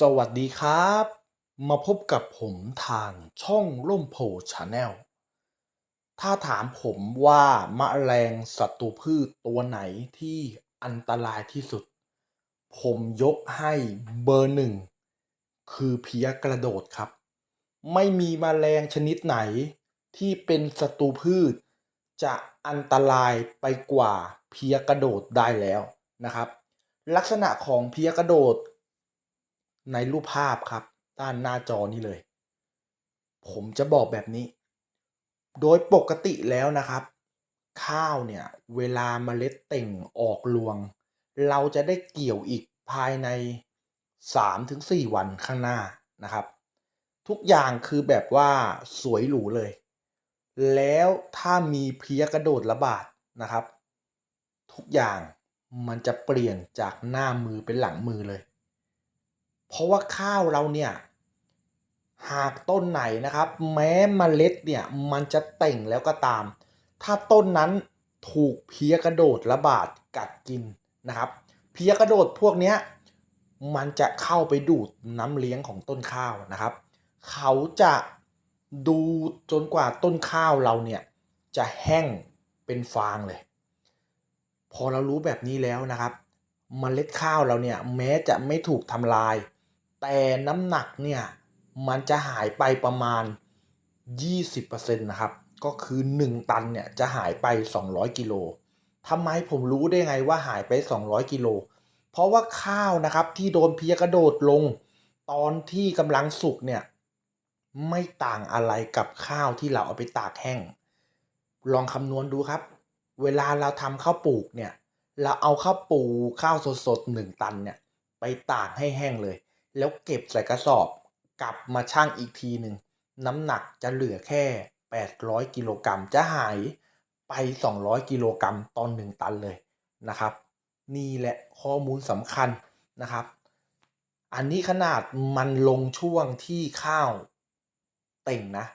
สวัสดีครับ มาพบกับผมทางช่องร่มโพชาแนลถ้าถามผมว่าแมลงศัตรูพืชตัวไหนที่อันตรายที่สุด ผมยกให้เบอร์หนึ่ง คือเพียกระโดดครับ ไม่มีแมลงชนิดไหน ที่เป็นศัตรูพืช จะอันตรายไปกว่าเพียกระโดดได้แล้วนะครับ ลักษณะของเพียกระโดด ในรูปภาพครับ ด้านหน้าจอนี้เลย ผมจะบอกแบบนี้ โดยปกติแล้วนะครับ ข้าวเนี่ยเวลาเมล็ดเต่งออกรวง เราจะได้เกี่ยวอีกภายใน 3-4 วันข้างหน้านะครับ ทุกอย่างคือแบบว่าสวยหรูเลย แล้วถ้ามีเพียกระโดดระบาดนะครับ ทุกอย่างมันจะเปลี่ยนจากหน้ามือเป็นหลังมือเลย เพราะว่าข้าวเราเนี่ยหากต้นไหนนะครับ แม้มเมล็ดเนี่ยมันจะเต่งแล้วก็ตาม ถ้าต้นนั้นถูกเพี้ยกระโดดระบาดกัดกินนะครับ เพี้ยกระโดดพวกเนี้ยมันจะเข้าไปดูดน้ำเลี้ยงของต้นข้าวนะครับ เขาจะดูจนกว่าต้นข้าวเราเนี่ยจะแห้งเป็นฟางเลย พอเรารู้แบบนี้แล้วนะครับเมล็ดข้าวเราเนี่ยแม้จะไม่ถูกทำลาย แต่น้ำหนักเนี่ยมันจะหายไปประมาณ 20%นะครับ ก็คือ 1 ตันเนี่ยจะหายไป 200กิโลทำไมผมรู้ได้ไงว่าหายไป 200กิโลเพราะว่าข้าวนะครับที่โดนเพียกระโดดลง ตอนที่กำลังสุกเนี่ยไม่ต่างอะไรกับข้าวที่เราเอาไปตากแห้ง ลองคำนวณดูครับ เวลาเราทำข้าวปลูกเนี่ย เราเอาข้าวปลูกข้าวสดๆหนึ่งตันเนี่ยไปตากให้แห้งเลย แล้วเก็บใส่กระสอบกลับมาชั่งอีกทีหนึ่งน้ำหนักจะเหลือแค่ 800 กิโลกรัมจะหายไป 200 กิโลกรัมตอนหนึ่งตันเลยนะครับ นี่แหละข้อมูลสำคัญนะครับ อันนี้ขนาดมันลงช่วงที่ข้าวเต่งนะ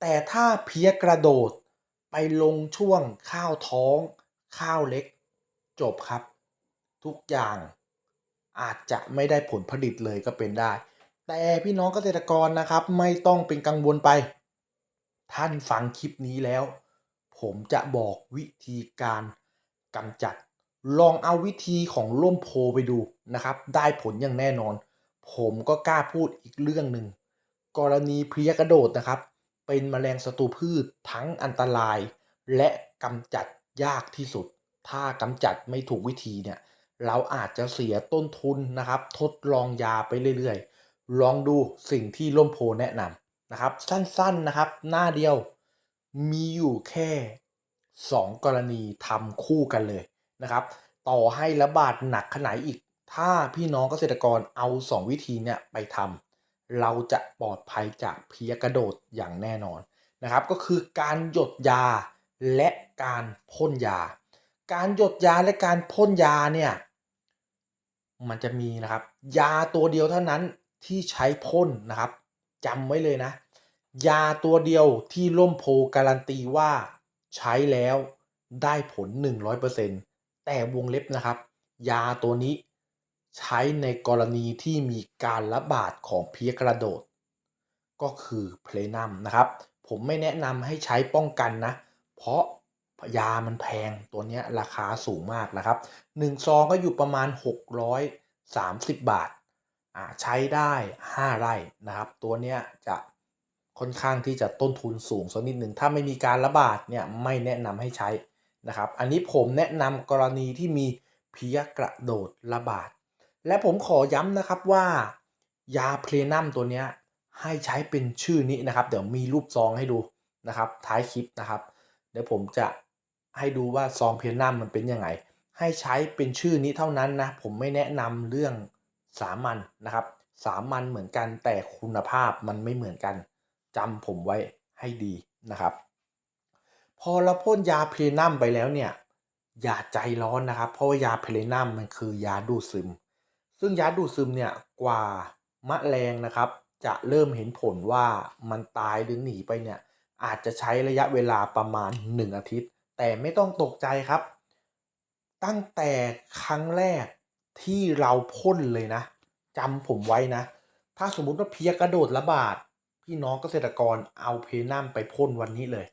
แต่ถ้าเพี้ยกระโดดไปลงช่วงข้าวท้อง ข้าวเล็ก จบครับ ทุกอย่าง อาจจะไม่ได้ผลผลิตเลยก็เป็นได้ แต่พี่น้องเกษตรกรนะครับ ไม่ต้องเป็นกังวลไป ท่านฟังคลิปนี้แล้ว ผมจะบอกวิธีการกำจัด ลองเอาวิธีของร่มโพไปดูนะครับ ได้ผลอย่างแน่นอน ผมก็กล้าพูดอีกเรื่องหนึ่งกรณีเพลียกระโดดนะครับ เป็นแมลงศัตรูพืชทั้งอันตราย และกำจัดยากที่สุด ถ้ากำจัดไม่ถูกวิธีเนี่ย เราอาจจะเสียต้นทุนนะครับ ทดลองยาไปเรื่อยๆ ลองดูสิ่งที่ร่มโพแนะนำนะครับ สั้นๆนะครับ หน้าเดียวมีอยู่แค่ 2 กรณีทำคู่กันเลยนะครับ ต่อให้ระบาดหนักขนาดอีก ถ้าพี่น้องเกษตรกรเอา 2 วิธีเนี่ยไปทำเราจะปลอดภัยจากเพี้ยกระโดดอย่างแน่นอนนะครับ ก็คือการหยดยาและการพ่นยา การหยดยาและการพ่นยาเนี่ย มันจะมีนะครับ ยาตัวเดียวเท่านั้นที่ใช้พ่นนะครับจำไว้เลยนะ ยาตัวเดียวที่ร่มโพการันตีว่าใช้แล้วได้ผล 100%แต่วงเล็บนะครับ ยาตัวนี้ใช้ในกรณีที่มีการระบาดของเพี้ยกระโดด ก็คือเพลนัมนะครับ ผมไม่แนะนำให้ใช้ป้องกันนะ เพราะ ยามันแพงตัวนี้ราคาสูงมากนะครับ1ซองก็อยู่ประมาณ 630 บาทอ่าใช้ได้ 5 ไร่นะครับ ตัวนี้จะค่อนข้างที่จะต้นทุนสูงสักนิดหนึ่งถ้าไม่มีการระบาดเนี่ยไม่แนะนำให้ใช้นะครับ อันนี้ผมแนะนำกรณีที่มีเพี้ยกระโดดระบาด และผมขอย้ำนะครับว่ายาเพลนัมตัวนี้ให้ใช้เป็นชื่อนี้นะครับ เดี๋ยวมีรูปซองให้ดูนะครับ ท้ายคลิปนะครับ เดี๋ยวผมจะ ให้ดูว่าซองเพลนัมมันเป็นยังไง ให้ใช้เป็นชื่อนี้เท่านั้นนะ ผมไม่แนะนำเรื่องสามัญนนะครับ สามัญเหมือนกันแต่คุณภาพมันไม่เหมือนกันจำผมไว้ให้ดีนะครับ พอเราพ่นยาเพลนัมไปแล้วเนี่ยอย่าใจร้อนนะครับ เพราะว่ายาเพลนัมมันคือยาดูดซึม ซึ่งยาดูดซึมเนี่ยกว่ามะแรงนะครับ จะเริ่มเห็นผลว่ามันตายหรือหนีไปเนี่ยอาจจะใช้ระยะเวลาประมาณ 1 อาทิตย์ แต่ไม่ต้องตกใจครับ ตั้งแต่ครั้งแรกที่เราพ่นเลยนะจำผมไว้นะ ถ้าสมมุติว่าเพี้ยกระโดดระบาด พี่น้องเกษตรกรเอาเพนัมไปพ่นวันนี้เลย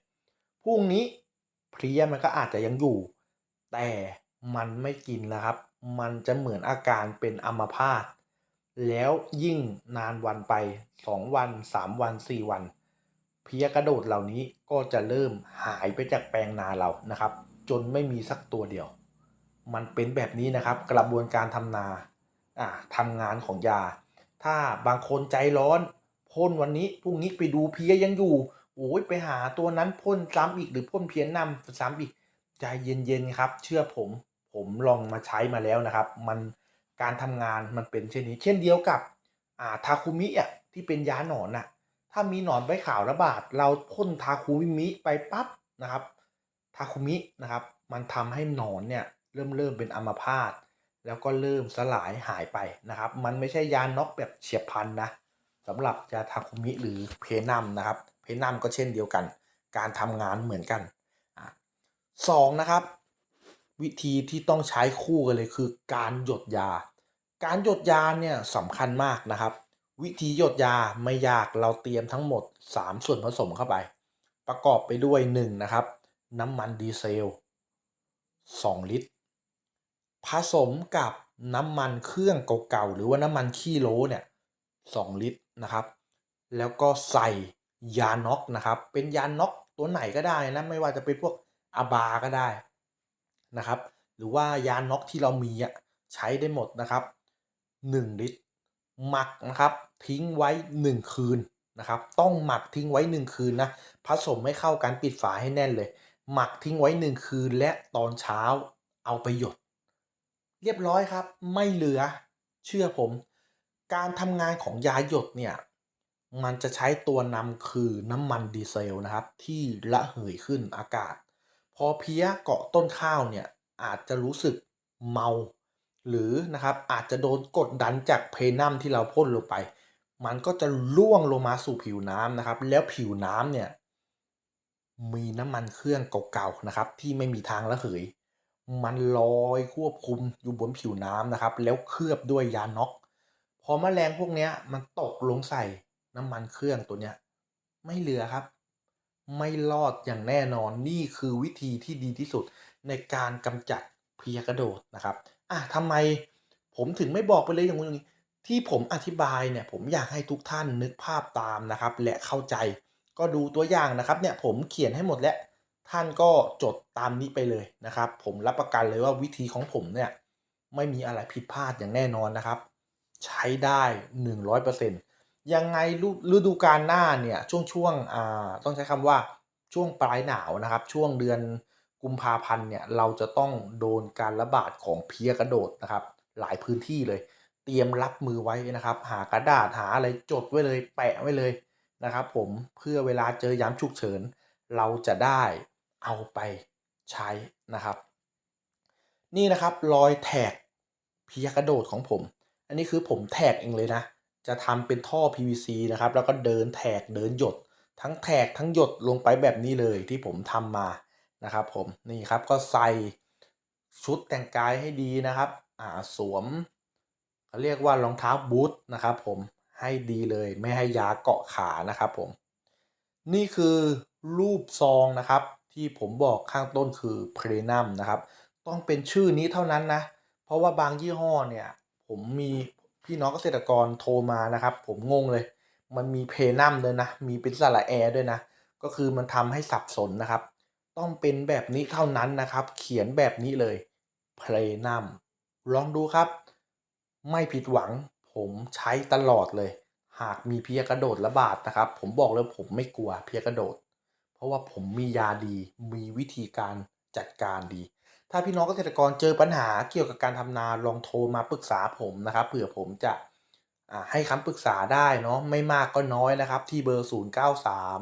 พรุ่งนี้เพลี้ยมันก็อาจจะยังอยู่ แต่มันไม่กินแล้วครับ มันจะเหมือนอาการเป็นอัมพาตแล้วยิ่งนานวันไป 2 วัน 3 วัน 4 วัน เพียกระโดดเหล่านี้ก็จะเริ่มหายไปจากแปลงนาเรานะครับ จนไม่มีสักตัวเดียว มันเป็นแบบนี้นะครับ กระบวนการทำนาอ่าทำงานของยา ถ้าบางคนใจร้อนพ่นวันนี้พรุ่งนี้ไปดูเพียยังอยู่โอ้ยไปหาตัวนั้นพ่นซ้ำอีกหรือพ่นเพี้ยนนำซ้ำอีกใจเย็นๆครับ เชื่อผมผมลองมาใช้มาแล้วนะครับ มันการทำงานมันเป็นเช่นนี้ เช่นเดียวกับอ่าทาคุมิอะที่เป็นยาหนอนน่ะ ถ้ามีหนอนใบขาวระบาด เราพ่นทาคุมิไปปั๊บนะครับทาคุมินะครับ มันทำให้หนอนเนี่ยเริ่มเริ่มเป็นอัมพาตแล้วก็เริ่มสลายหายไปนะครับ มันไม่ใช่ยาน็อกแบบเฉียบพลันนะสำหรับยาทาคุมิหรือเพนัมนะครับ เพนัมก็เช่นเดียวกัน การทำงานเหมือนกันอะสองนะครับ วิธีที่ต้องใช้คู่กันเลยคือการหยดยา การหยดยาเนี่ยสำคัญมากนะครับ วิธีหยดยาไม่ยากเราเตรียมทั้งหมด 3 ส่วนผสมเข้าไป ประกอบไปด้วย 1 นะครับ น้ำมันดีเซล 2 ลิตร ผสมกับน้ำมันเครื่องเก่าๆหรือว่าน้ำมันขี้โลเนี่ย2ลิตรนะครับ แล้วก็ใส่ยาน็อกนะครับ เป็นยาน็อกตัวไหนก็ได้นะไม่ว่าจะเป็นพวกอาบาก็ได้นะครับ หรือว่ายาน็อกที่เรามีอะใช้ได้หมดนะครับ 1 ลิตร หมักนะครับทิ้งไว้ 1 คืนนะครับ ต้องหมักทิ้งไว้ 1 คืนนะผสมให้เข้ากันปิดฝาให้แน่นเลย หมักทิ้งไว้ 1 คืนและตอนเช้าเอาไปหยด เรียบร้อยครับ ไม่เหลือ เชื่อผม การทำงานของยาหยดเนี่ยมันจะใช้ตัวนำคือน้ำมันดีเซลนะครับ ที่ระเหยขึ้นอากาศ พอเพี้ยเกาะต้นข้าวเนี่ยอาจจะรู้สึกเมา หรือนะครับอาจจะโดนกดดันจากเพนัมที่เราพ่นลงไป มันก็จะล่วงลงมาสู่ผิวน้ำนะครับ แล้วผิวน้ำเนี่ยมีน้ำมันเครื่องเก่าๆนะครับ ที่ไม่มีทางระเหย มันลอยควบคุมอยู่บนผิวน้ำนะครับ แล้วเคลือบด้วยยาน็อกพอแมลงพวกเนี้ยมันตกลงใส่น้ำมันเครื่องตัวเนี้ยไม่เหลือครับ ไม่รอดอย่างแน่นอนนี่คือวิธีที่ดีที่สุดในการกำจัดเพียกระโดดนะครับ อะทำไมผมถึงไม่บอกไปเลยอย่างนี้ ที่ผมอธิบายเนี่ยผมอยากให้ทุกท่านนึกภาพตามนะครับ และเข้าใจ ก็ดูตัวอย่างนะครับเนี่ยผมเขียนให้หมดแล้วท่านก็จดตามนี้ไปเลยนะครับ ผมรับประกันเลยว่าวิธีของผมเนี่ยไม่มีอะไรผิดพลาดอย่างแน่นอนนะครับ ใช้ได้ 100%ยังไงฤดูกาลหน้าเนี่ยช่วงช่วงอ่าต้องใช้คำว่าช่วงปลายหนาวนะครับ ช่วงเดือน กุมภาพันธ์เนี่ยเราจะต้องโดนการระบาดของเพี้ยกระโดดนะครับ หลายพื้นที่เลย เตรียมรับมือไว้นะครับ หากระดาษหาอะไรจดไว้เลย แปะไว้เลยนะครับผมเพื่อเวลาเจอยามฉุกเฉิน เราจะได้เอาไปใช้นะครับ นี่นะครับรอยแท็กเพียกระโดดของผม อันนี้คือผมแท็กเองเลยนะ จะทำเป็นท่อ PVC นะครับ แล้วก็เดินแท็กเดินหยด ทั้งแท็กทั้งหยดลงไปแบบนี้เลยที่ผมทำมา นะครับผมนี่ครับก็ใส่ชุดแต่งกายให้ดีนะครับอ่าสวมเขาเรียกว่ารองเท้าบูทนะครับผมให้ดีเลยไม่ให้ยาเกาะขานะครับผมนี่คือรูปซองนะครับที่ผมบอกข้างต้นคือเพรนัมนะครับต้องเป็นชื่อนี้เท่านั้นนะ เพราะว่าบางยี่ห้อเนี่ยผมมีพี่น้องเกษตรกรโทรมานะครับ ผมงงเลย มันมีเพนัมเลยนะ มีเป็นสระแอร์ด้วยนะ ก็คือมันทำให้สับสนนะครับ ต้องเป็นแบบนี้เท่านั้นนะครับ เขียนแบบนี้เลยเพลนัมลองดูครับ ไม่ผิดหวังผมใช้ตลอดเลย หากมีเพียกระโดดระบาดนะครับ ผมบอกเลยผมไม่กลัวเพียกระโดด เพราะว่าผมมียาดีมีวิธีการจัดการดี ถ้าพี่น้องเกษตรกรเจอปัญหาเกี่ยวกับการทำนาลองโทรมาปรึกษาผมนะครับเผื่อผมจะให้คำปรึกษาได้เนาะไม่มากก็น้อยนะครับ ที่เบอร์ 0 9 3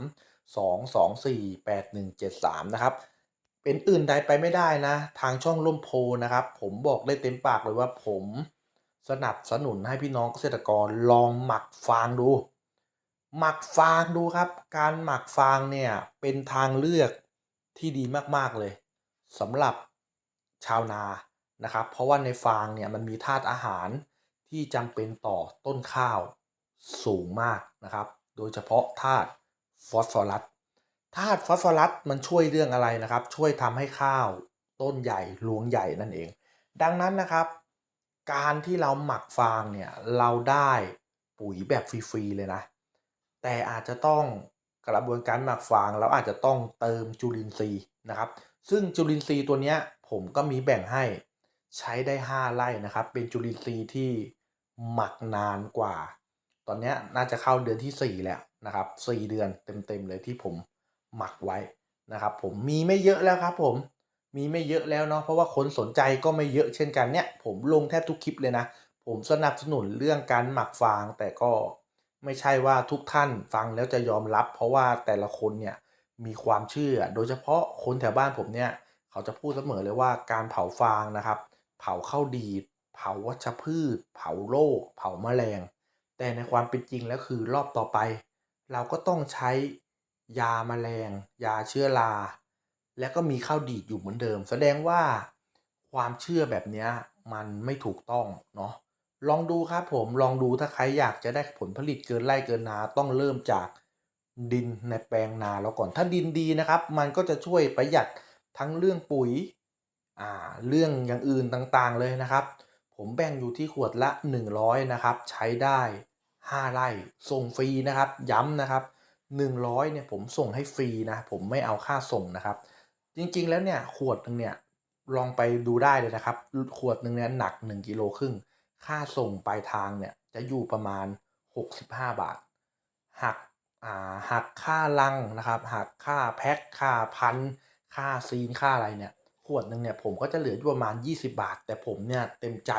2 2 4 8 1 7 3 นะครับ เป็นอื่นใดไปไม่ได้นะ ทางช่องล่มโพนะครับ ผมบอกได้เต็มปากเลยว่าผมสนับสนุนให้พี่น้องเกษตรกรลองหมักฟางดู หมักฟางดูครับ การหมักฟางเนี่ยเป็นทางเลือกที่ดีมากๆเลยสำหรับชาวนานะครับ เพราะว่าในฟางเนี่ยมันมีธาตุอาหารที่จำเป็นต่อต้นข้าวสูงมากนะครับ โดยเฉพาะธาตุ ฟอสฟอรัสธาตุฟอสฟอรัสมันช่วยเรื่องอะไรนะครับ ช่วยทำให้ข้าวต้นใหญ่รวงใหญ่นั่นเอง ดังนั้นนะครับ การที่เราหมักฟางเนี่ยเราได้ปุ๋ยแบบฟรีๆเลยนะ แต่อาจจะต้องกระบวนการหมักฟางเราอาจจะต้องเติมจุลินทรีย์นะครับ ซึ่งจุลินทรีย์ตัวเนี้ยผมก็มีแบ่งให้ใช้ได้ 5 ไร่นะครับ เป็นจุลินทรีย์ที่หมักนานกว่า ตอนเนี้ยน่าจะเข้าเดือนที่ 4 แล้ว นะครับ4เดือนเต็มๆเลยที่ผมหมักไว้นะครับผมมีไม่เยอะแล้วครับผมมีไม่เยอะแล้วเนาะเพราะว่าคนสนใจก็ไม่เยอะเช่นกันเนี่ยผมลงแทบทุกคลิปเลยนะผมสนับสนุนเรื่องการหมักฟางแต่ก็ไม่ใช่ว่าทุกท่านฟังแล้วจะยอมรับ เพราะว่าแต่ละคนเนี่ยมีความเชื่อ โดยเฉพาะคนแถวบ้านผมเนี่ยเขาจะพูดเสมอเลยว่าการเผาฟางนะครับ เผาข้าวดี เผาวัชพืช เผาโรคเผาแมลง แต่ในความเป็นจริงแล้วคือรอบต่อไป เราก็ต้องใช้ยาแมลง ยาเชื้อรา และก็มีข้าวดีดอยู่เหมือนเดิม แสดงว่าความเชื่อแบบนี้มันไม่ถูกต้องเนาะลองดูครับผมลองดูถ้าใครอยากจะได้ผลผลิตเกินไร่เกินนาต้องเริ่มจากดินในแปลงนาเราก่อนถ้าดินดีนะครับ มันก็จะช่วยประหยัดทั้งเรื่องปุ๋ยอ่าเรื่องอย่างอื่นต่างๆเลยนะครับ ผมแบ่งอยู่ที่ขวดละ 100 นะครับ ใช้ได้ 5ไร่ส่งฟรีนะครับ ย้ำนะครับ100เนี่ยผมส่งให้ฟรีนะ ผมไม่เอาค่าส่งนะครับ จริงๆแล้วเนี่ยขวดหนึ่งเนี่ยลองไปดูได้เลยนะครับ ขวดหนึ่งเนี่ยหนัก1กิโลครึ่งค่าส่งปลายทางเนี่ยจะอยู่ประมาณ 65 บาทหักอ่าหักค่าลังนะครับหักค่าแพ็คค่าพันค่าซีนค่าอะไรเนี่ยขวดหนึ่งเนี่ยผมก็จะเหลืออยู่ประมาณ 20 บาท แต่ผมเนี่ยเต็มใจ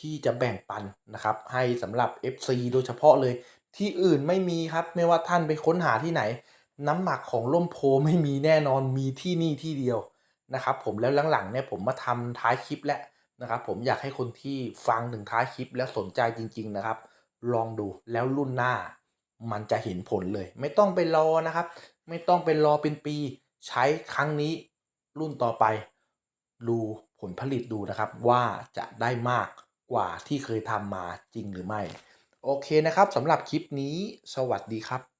ที่จะแบ่งปันนะครับ ให้สำหรับ FC โดยเฉพาะเลย ที่อื่นไม่มีครับไม่ว่าท่านไปค้นหาที่ไหน น้ำหมักของร่มโพไม่มีแน่นอนมีที่นี่ที่เดียวนะครับผมแล้วหลังๆเนี่ยผมมาทำท้ายคลิปแล้วนะครับผมอยากให้คนที่ฟังถึงท้ายคลิปแล้วสนใจจริง ๆนะครับ ลองดูแล้วรุ่นหน้า มันจะเห็นผลเลย ไม่ต้องไปรอนะครับ ไม่ต้องไปรอเป็นปี ใช้ครั้งนี้รุ่นต่อไป ดูผลผลิตดูนะครับว่าจะได้มาก กว่าที่เคยทำมาจริงหรือไม่ โอเคนะครับสำหรับคลิปนี้ สวัสดีครับ